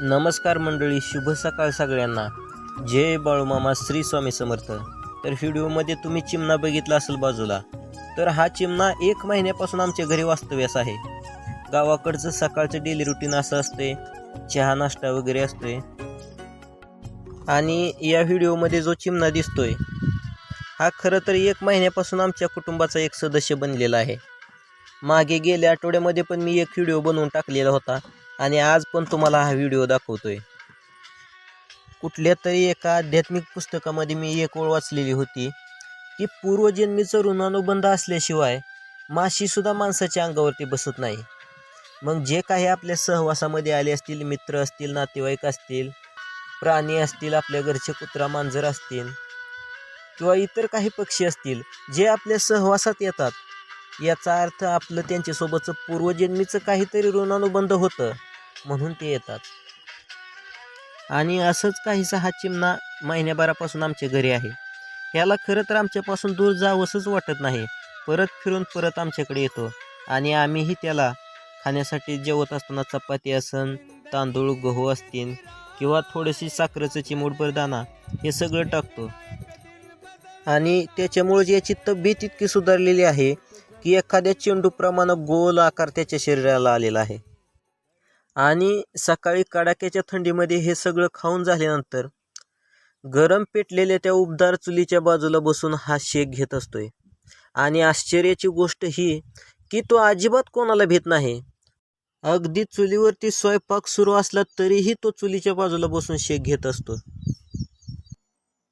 नमस्कार मंडळी शुभ सकाळ सगळ्यांना. जय बाळूमामा श्री स्वामी समर्थ. तर व्हिडिओमध्ये तुम्ही चिमणा बघितला असेल बाजूला तर हा चिमणा एक महिन्यापासून आमच्या घरी वास्तव्यास आहे. गावाकडचं सकाळचं डेली रुटीन असं असते चहा नाश्ता वगैरे असतोय. आणि या व्हिडिओमध्ये जो चिमणा दिसतोय हा खरं तर एक महिन्यापासून आमच्या कुटुंबाचा एक सदस्य बनलेला आहे. मागे गेल्या आठवड्यामध्ये पण मी एक व्हिडिओ बनवून टाकलेला होता. आणि आज पण तुम्हाला हा व्हिडिओ दाखवतोय. कुठल्या तरी एका आध्यात्मिक पुस्तकामध्ये मी एक ओळ वाचलेली होती की पूर्वजन्मीचं ऋणानुबंध असल्याशिवाय माशीसुद्धा माणसाच्या अंगावरती बसत नाही. मग जे काही आपल्या सहवासामध्ये आले असतील मित्र असतील नातेवाईक असतील प्राणी असतील आपल्या घरचे कुत्रा मांजर असतील किंवा इतर काही पक्षी असतील जे आपल्या सहवासात येतात याचा अर्थ आपलं त्यांच्यासोबतचं पूर्वजन्मीचं काहीतरी ऋणानुबंध होतं म्हणून ते येतात. आणि असंच काहीसा हा चिमणा महिन्याभरापासून आमच्या घरी आहे. याला खरं तर आमच्यापासून दूर जावंसंच वाटत नाही. परत फिरून परत आमच्याकडे येतो. आणि आम्हीही त्याला खाण्यासाठी जेवत असताना चपाती असन तांदूळ गहू असतील किंवा थोडीशी साखरेचं चिमूटभर दाणा हे सगळं टाकतो. आणि त्याच्यामुळे याची तब्येत इतकी सुधारलेली आहे की एखाद्या चेंडूप्रमाणे गोल आकार त्याच्या शरीराला आलेला आहे. आणि सकाळी कडाक्याच्या थंडीमध्ये हे सगळं खाऊन झाल्यानंतर गरम पेटलेल्या त्या उबदार चुलीच्या बाजूला बसून हा शेक घेत असतोय. आणि आश्चर्याची गोष्ट ही की तो अजिबात कोणाला भीत नाही. अगदी चुलीवरती स्वयंपाक सुरू असला तरीही तो चुलीच्या बाजूला बसून शेक घेत असतो.